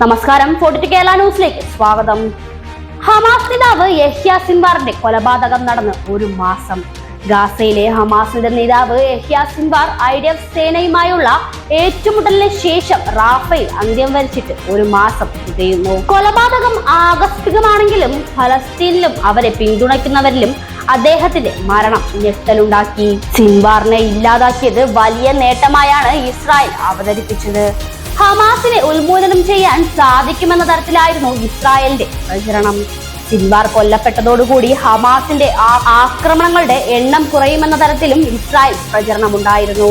നമസ്കാരം. ഫോർട്ടി കേരള ന്യൂസിലേക്ക് സ്വാഗതം. ഹമാസ് നേതാവ് യഹ്യ സിൻവാറിന്റെ കൊലപാതകം നടന്ന് ഒരു മാസം. ഗാസയിലെ ഹമാസിന്റെ നേതാവ് Yahya Sinwar I D F സേനയുമായുള്ള ഏറ്റുമുട്ടലിന് ശേഷം റാഫയിൽ അന്ത്യം വരിച്ചിട്ട് ഒരു മാസം തികയുന്നു. കൊലപാതകം ആകസ്മികമാണെങ്കിലും ഫലസ്തീനിലും അവരെ പിന്തുണയ്ക്കുന്നവരിലും അദ്ദേഹത്തിന്റെ മരണം ഞെട്ടലുണ്ടാക്കി. സിൻവാറിനെ ഇല്ലാതാക്കിയത് വലിയ നേട്ടമായാണ് ഇസ്രായേൽ അവതരിപ്പിച്ചത്. ഹമാസിനെ ഉന്മൂലനം ചെയ്യാൻ സാധിക്കുമെന്ന തരത്തിലായിരുന്നു ഇസ്രായേലിന്റെ പ്രചരണം. സിൻവാർ കൊല്ലപ്പെട്ടതോടുകൂടി ഹമാസിന്റെ ആക്രമണങ്ങളുടെ എണ്ണം കുറയുമെന്ന തരത്തിലും ഇസ്രായേൽ പ്രചരണമുണ്ടായിരുന്നു.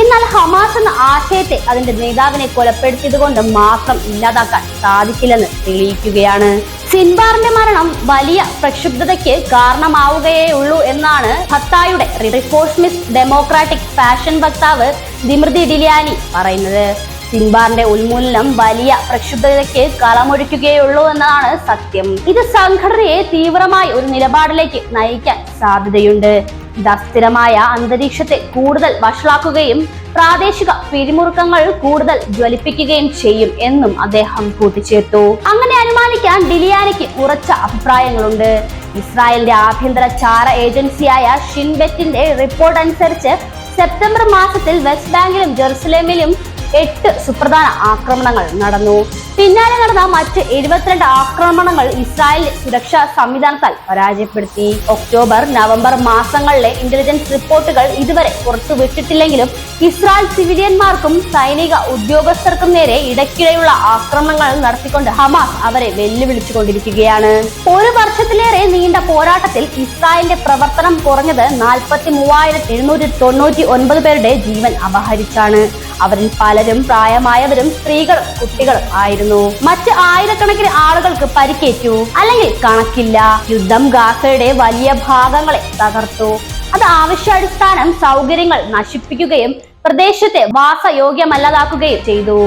എന്നാൽ ഹമാസ് എന്ന ആശയത്തെ അതിന്റെ നേതാവിനെ കൊലപ്പെടുത്തിയത് കൊണ്ട് മാത്രം ഇല്ലാതാക്കാൻ സാധിക്കില്ലെന്ന് തെളിയിക്കുകയാണ്. സിൻബാറിന്റെ മരണം വലിയ പ്രക്ഷുബ്ധതയ്ക്ക് കാരണമാവുകയേ ഉള്ളൂ എന്നാണ് ഫത്തായുടെ റിഫോർമിസ്റ്റ് ഡെമോക്രാറ്റിക് ഫാഷൻ വക്താവ് ദിമൃതി ഡിലിയാനി പറയുന്നത്. സിൻബാറിന്റെ ഉന്മൂലനം വലിയ പ്രക്ഷുബ്ധതയ്ക്ക് കളമൊഴിക്കുകയുള്ളൂ എന്നതാണ് സത്യം. ഇത് സംഘടനയെ തീവ്രമായി ഒരു നിലപാടിലേക്ക് നയിക്കാൻ സാധ്യതയുണ്ട്. ഇത് അന്തരീക്ഷത്തെ കൂടുതൽ വഷളാക്കുകയും പ്രാദേശിക പിരിമുറുക്കങ്ങൾ കൂടുതൽ ജ്വലിപ്പിക്കുകയും ചെയ്യും എന്നും അദ്ദേഹം കൂട്ടിച്ചേർത്തു. അങ്ങനെ അനുമാനിക്കാൻ ഡിലിയാനയ്ക്ക് ഉറച്ച അഭിപ്രായങ്ങളുണ്ട്. ഇസ്രായേലിന്റെ ആഭ്യന്തര ചാര ഏജൻസിയായ ഷിൻബെറ്റിന്റെ റിപ്പോർട്ട് അനുസരിച്ച് സെപ്റ്റംബർ മാസത്തിൽ വെസ്റ്റ് ബാങ്കിലും ജെറുസലേമിലും എട്ട് സുപ്രധാന ആക്രമണങ്ങൾ നടന്നു. പിന്നാലെ നടന്ന മറ്റ് എഴുപത്തിരണ്ട് ആക്രമണങ്ങൾ ഇസ്രായേൽ സുരക്ഷാ സംവിധാനത്താൽ പരാജയപ്പെടുത്തി. ഒക്ടോബർ നവംബർ മാസങ്ങളിലെ ഇന്റലിജൻസ് റിപ്പോർട്ടുകൾ ഇതുവരെ പുറത്തുവിട്ടിട്ടില്ലെങ്കിലും ഇസ്രായേൽ സിവിലിയന്മാർക്കും സൈനിക ഉദ്യോഗസ്ഥർക്കും നേരെ ഇടയ്ക്കിടെയുള്ള ആക്രമണങ്ങൾ നടത്തിക്കൊണ്ട് ഹമാസ് അവരെ വെല്ലുവിളിച്ചുകൊണ്ടിരിക്കുകയാണ്. ഒരു വർഷത്തിലേറെ നീണ്ട പോരാട്ടത്തിൽ ഇസ്രായേലിന്റെ പ്രവർത്തനം കുറഞ്ഞത് നാൽപ്പത്തി മൂവായിരത്തി എഴുന്നൂറ്റി തൊണ്ണൂറ്റി ഒൻപത് പേരുടെ ജീവൻ അപഹരിച്ചാണ്. അവരിൽ പലരും പ്രായമായവരും സ്ത്രീകളും കുട്ടികളും ആയിരുന്നു. മറ്റ് ആയിരക്കണക്കിന് ആളുകൾക്ക് പരിക്കേറ്റു. അല്ലെങ്കിൽ കണക്കില്ല. യുദ്ധം ഗാസയുടെ വലിയ ഭാഗങ്ങളെ തകർത്തു. അത് ആവശ്യാടിസ്ഥാനം സൗകര്യങ്ങൾ നശിപ്പിക്കുകയും പ്രദേശത്തെ വാസയോഗ്യമല്ലാതാക്കുകയും ചെയ്തു.